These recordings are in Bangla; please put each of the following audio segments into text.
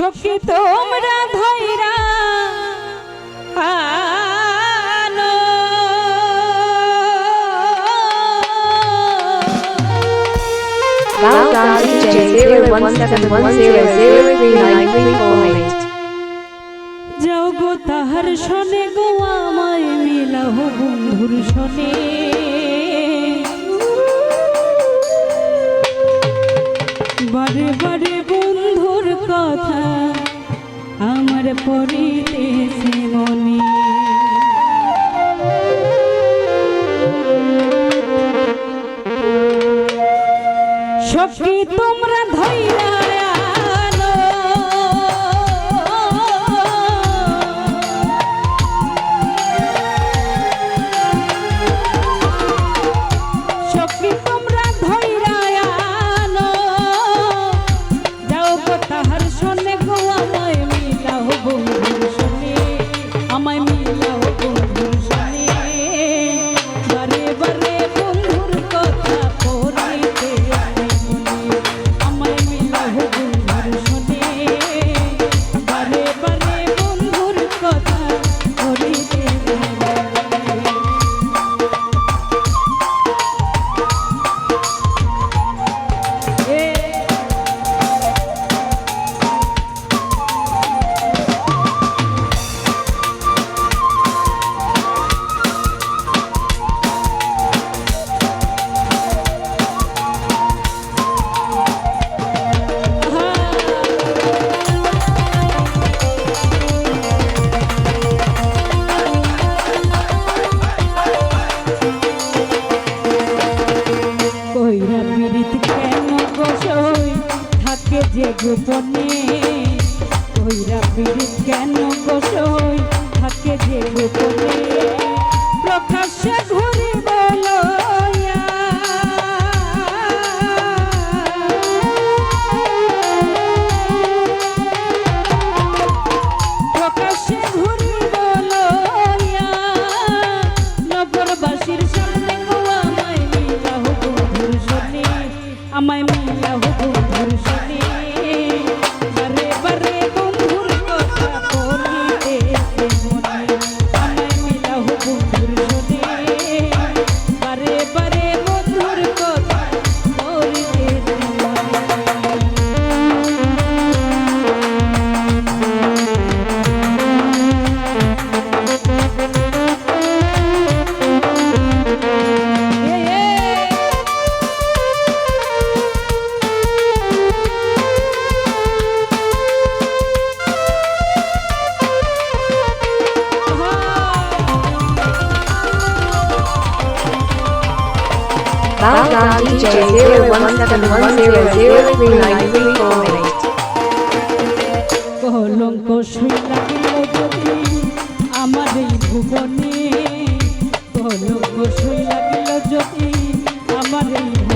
সখী তোমরা ধৈরা যাও গো তাহার শোনে গো আমায় মিলাহ বন্ধুর শোনে বারে বারে বন্ধুর কথা আমার পরিতেছে মনি। সব তোমরা ধৈরা গোপনে কলঙ্ক শুই লাগিল আমার এই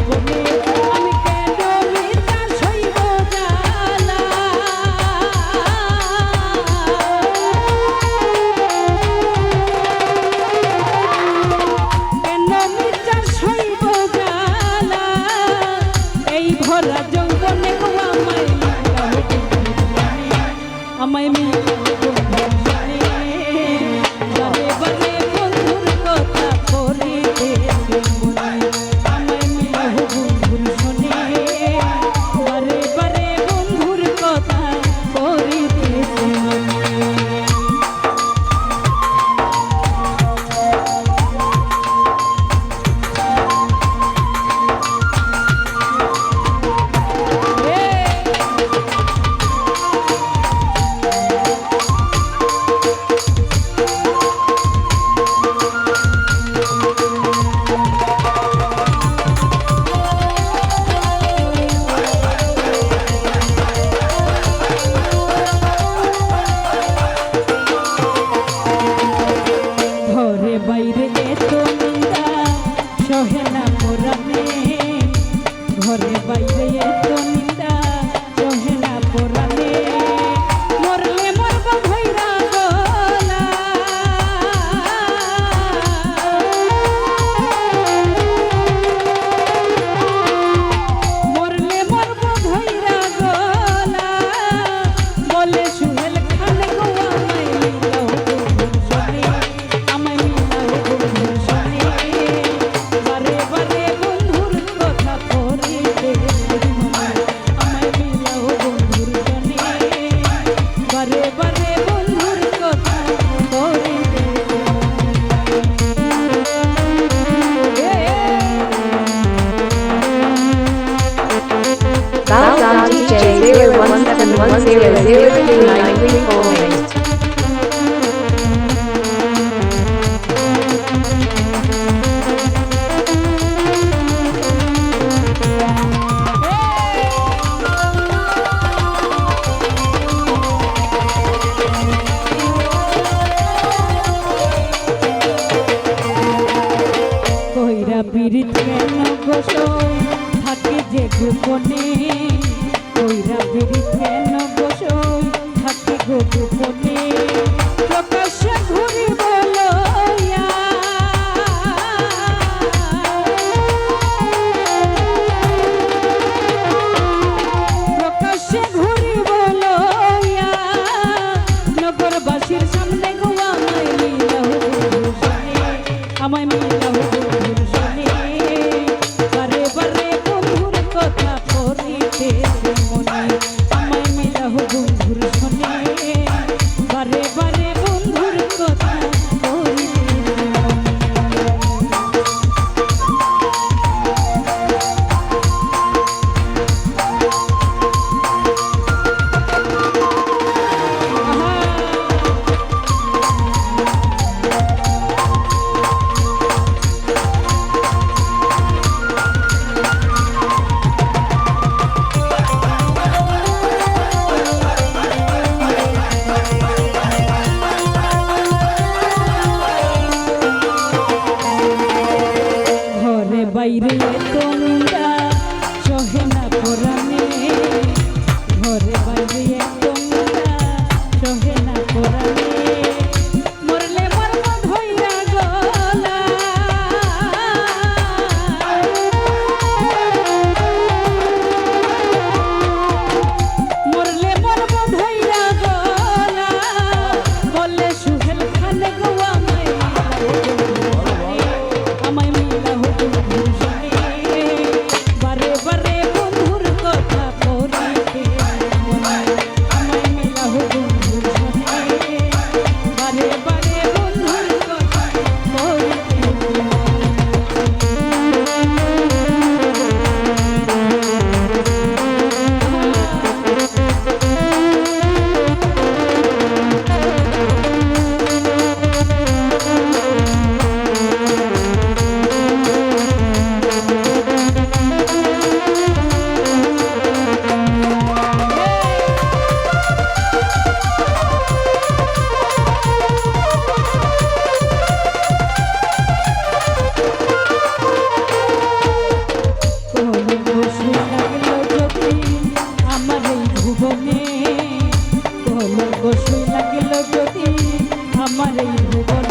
কইরা পীড়িত কেন গোসো থাকে যে গোপনে কইরা পীড়িত কেন গোসো থাকে গোপনে তোমরা সহে না ঘরে Yeah. amarillo.